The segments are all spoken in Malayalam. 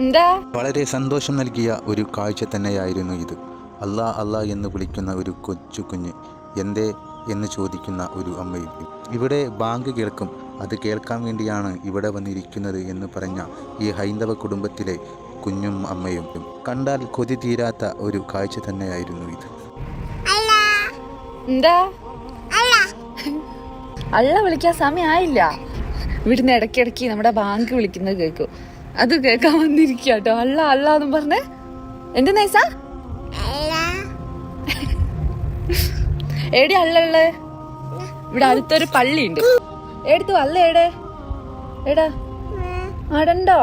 എന്താ? വളരെ സന്തോഷം നൽകിയ ഒരു കാഴ്ച തന്നെയായിരുന്നു ഇത്. അല്ലാ അല്ലാ എന്ന് വിളിക്കുന്ന ഒരു കൊച്ചു കുഞ്ഞ് എന്തേ എന്ന് ചോദിക്കുന്ന ഒരു അമ്മയും ഇവിടെ ബാങ്ക് കേൾക്കും. അത് കേൾക്കാൻ വേണ്ടിയാണ് ഇവിടെ വന്നിരിക്കുന്നത് എന്ന് പറഞ്ഞ ഈ ഹൈന്ദവ കുടുംബത്തിലെ കുഞ്ഞും അമ്മയും. കണ്ടാൽ കൊതി തീരാത്ത ഒരു കാഴ്ച തന്നെയായിരുന്നു ഇത്. എന്താ? അള്ള വിളിക്കാൻ സമയമായില്ല ഇവിടുന്ന് ഇടയ്ക്കിടയ്ക്ക് നമ്മുടെ ബാങ്ക് വിളിക്കുന്നത് കേൾക്കും. അത് കേൾക്കാൻ വന്നിരിക്കുക കേട്ടോ അള്ള അള്ള എന്നും പറഞ്ഞേ. എന്റെ നൈസ? എടി അള്ളള്ളേ ഇവിടെ അടുത്തൊരു പള്ളി ഉണ്ട് എടുത്തു അല്ല എടെ? എടാ. ആടണ്ടോ?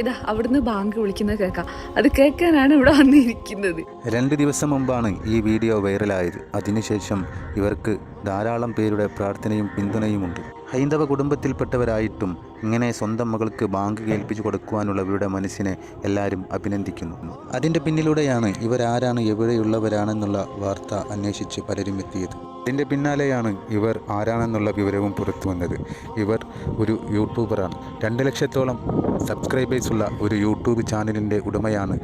ഇതാ അവിടുന്ന് ബാങ്ക് വിളിക്കുന്നത് കേൾക്കാം. അത് കേൾക്കാനാണ് ഇവിടെ വന്നിരിക്കുന്നത്. രണ്ട് ദിവസം മുമ്പാണ് ഈ വീഡിയോ വൈറലായത്. അതിനുശേഷം ഇവർക്ക് ധാരാളം പേരുടെ പ്രാർത്ഥനയും പിന്തുണയുമുണ്ട്. ഹൈന്ദവ കുടുംബത്തിൽപ്പെട്ടവരായിട്ടും ഇങ്ങനെ സ്വന്തം മകൾക്ക് ബാങ്ക് കേൾപ്പിച്ചു കൊടുക്കുവാനുള്ളവരുടെ മനസ്സിനെ എല്ലാവരും അഭിനന്ദിക്കുന്നു. അതിന്റെ പിന്നിലൂടെയാണ് ഇവരാരാണ് എവിടെയുള്ളവരാണെന്നുള്ള വാർത്ത അന്വേഷിച്ച് പലരും എത്തിയത്. ഇതിന്റെ പിന്നാലെയാണ് ഇവർ ആരാണെന്നുള്ള വിവരവും പുറത്തു വന്നത്. ഇവർ ഒരു യൂട്യൂബറാണ്. രണ്ട് ലക്ഷത്തോളം സബ്സ്ക്രൈബേഴ്സുള്ള ഒരു യൂട്യൂബ് ചാനലിന്റെ ഉടമയാണ്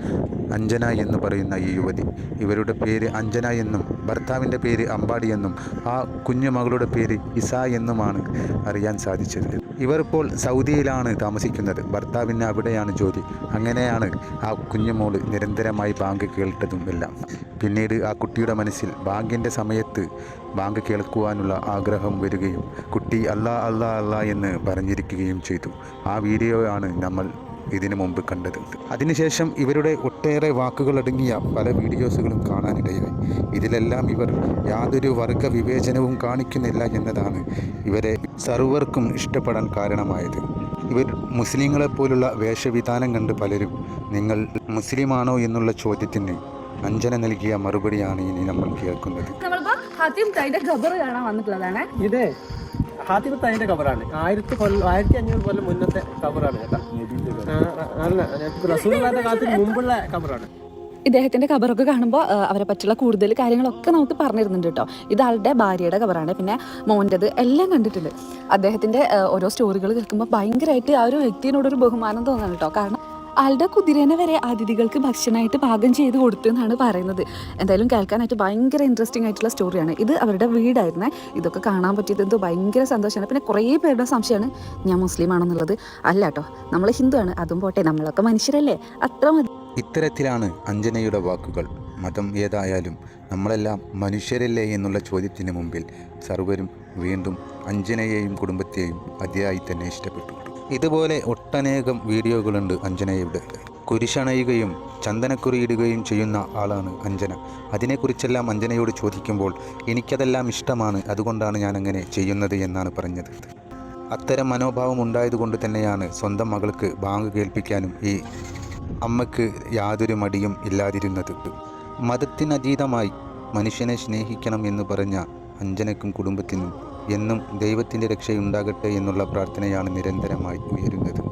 അഞ്ജന എന്ന് പറയുന്ന ഈ യുവതി. ഇവരുടെ പേര് അഞ്ജന എന്നും ഭർത്താവിന്റെ പേര് അമ്പാടി എന്നും ആ കുഞ്ഞു മകളുടെ പേര് ഇസ എന്നുമാണ് അറിയാൻ സാധിച്ചത്. ഇവർ ഇപ്പോൾ സൗദിയിലാണ് താമസിക്കുന്നത്. ഭർത്താവിന് അവിടെയാണ് ജോലി. അങ്ങനെയാണ് ആ കുഞ്ഞുമോൾ നിരന്തരമായി ബാങ്ക് കേട്ടതും എല്ലാം പിന്നീട് ആ കുട്ടിയുടെ മനസ്സിൽ ബാങ്കിന്റെ സമയത്ത് ബാങ്ക് കേൾക്കുവാനുള്ള ആഗ്രഹം വരികയും കുട്ടി അല്ലാ അല്ലാ അല്ലാ എന്ന് പറഞ്ഞിരിക്കുകയും ചെയ്തു. ആ വീഡിയോ ആണ് നമ്മൾ ഇതിനു മുമ്പ് കണ്ടത്. അതിനുശേഷം ഇവരുടെ ഒട്ടേറെ വാക്കുകളടങ്ങിയ പല വീഡിയോസുകളും കാണാനിടയായി. ഇതിലെല്ലാം ഇവർ യാതൊരു വർഗ വിവേചനവും കാണിക്കുന്നില്ല എന്നതാണ് ഇവരെ സർവർക്കും ഇഷ്ടപ്പെടാൻ കാരണമായത്. ഇവർ മുസ്ലിങ്ങളെപ്പോലുള്ള വേഷവിധാനം കണ്ട് പലരും നിങ്ങൾ മുസ്ലിമാണോ എന്നുള്ള ചോദ്യത്തിന് അഞ്ജന നൽകിയ മറുപടിയാണ് ഇനി നമ്മൾ കേൾക്കുന്നത്. നമ്മളിപ്പോ ഹത്തീം തൈന്റെ ഖബർ കാണാൻ വന്നിട്ടുള്ളതാണ്. ഇത്. ഹാത്തിമത്ത് അതിന്റെ കവറാണ് ആയിരത്തി കൊല്ലം ആയിരത്തി അഞ്ഞൂറ് കൊല്ലം മുന്നത്തെ കവറാണ് കേട്ടോ. അല്ല റസൂലിന്റെ കാലത്തിന് മുമ്പുള്ള കവറാണ് ഇദ്ദേഹത്തിന്റെ കബറൊക്കെ കാണുമ്പോൾ അവരെ പറ്റിയുള്ള കൂടുതൽ കാര്യങ്ങളൊക്കെ നമുക്ക് പറഞ്ഞിരുന്നുണ്ട് കേട്ടോ. ഇത് ആളുടെ ഭാര്യയുടെ കബറാണ് പിന്നെ മോന്റെത് എല്ലാം കണ്ടിട്ടുണ്ട്. അദ്ദേഹത്തിന്റെ ഓരോ സ്റ്റോറികൾ കേൾക്കുമ്പോൾ ഭയങ്കരമായിട്ട് ആ ഒരു വ്യക്തിനോടൊരു ബഹുമാനം തോന്നുന്നു കേട്ടോ. കാരണം ആളുടെ കുതിരേനെ വരെ അതിഥികൾക്ക് ഭക്ഷണമായിട്ട് പാകം ചെയ്ത് കൊടുത്തു എന്നാണ് പറയുന്നത്. എന്തായാലും കേൾക്കാനായിട്ട് ഭയങ്കര ഇൻട്രസ്റ്റിംഗ് ആയിട്ടുള്ള സ്റ്റോറിയാണ് ഇത് അവരുടെ വീടായിരുന്നേ. ഇതൊക്കെ കാണാൻ പറ്റിയത് എന്തോ ഭയങ്കര സന്തോഷമാണ്. പിന്നെ കുറേ പേരുടെ സംശയമാണ്. ഞാൻ മുസ്ലിം ആണെന്നുള്ളത് അല്ല കേട്ടോ. നമ്മൾ ഹിന്ദു ആണ്. അതും പോട്ടെ. നമ്മളൊക്കെ മനുഷ്യരല്ലേ. അത്ര മതി. ഇത്തരത്തിലാണ് അഞ്ജനയുടെ വാക്കുകൾ. മതം ഏതായാലും നമ്മളെല്ലാം മനുഷ്യരല്ലേ എന്നുള്ള ചോദ്യത്തിന് മുമ്പിൽ സർവരും വീണ്ടും അഞ്ജനയെയും കുടുംബത്തെയും അതിയായി തന്നെ ഇഷ്ടപ്പെട്ടു ഇതുപോലെ ഒട്ടനേകം വീഡിയോകളുണ്ട് അഞ്ജനയുടെ കുരിശണയുകയും ചന്ദനക്കുറിയിടുകയും ചെയ്യുന്ന ആളാണ് അഞ്ജന. അതിനെക്കുറിച്ചെല്ലാം അഞ്ജനയോട് ചോദിക്കുമ്പോൾ എനിക്കതെല്ലാം ഇഷ്ടമാണ് അതുകൊണ്ടാണ് ഞാൻ അങ്ങനെ ചെയ്യുന്നത് എന്നാണ് പറഞ്ഞത്. അത്തരം മനോഭാവം ഉണ്ടായതുകൊണ്ട് തന്നെയാണ് സ്വന്തം മകൾക്ക് ബാങ്ക് കേൾപ്പിക്കാനും ഈ അമ്മയ്ക്ക് യാതൊരു മടിയും ഇല്ലാതിരുന്നത്. മതത്തിനതീതമായി മനുഷ്യനെ സ്നേഹിക്കണം എന്ന് പറഞ്ഞ അഞ്ജനക്കും കുടുംബത്തിനും എന്നും ദൈവത്തിന്റെ രക്ഷയുണ്ടാകട്ടെ എന്നുള്ള പ്രാർത്ഥനയാണ് നിരന്തരമായി ഉയരുന്നത്.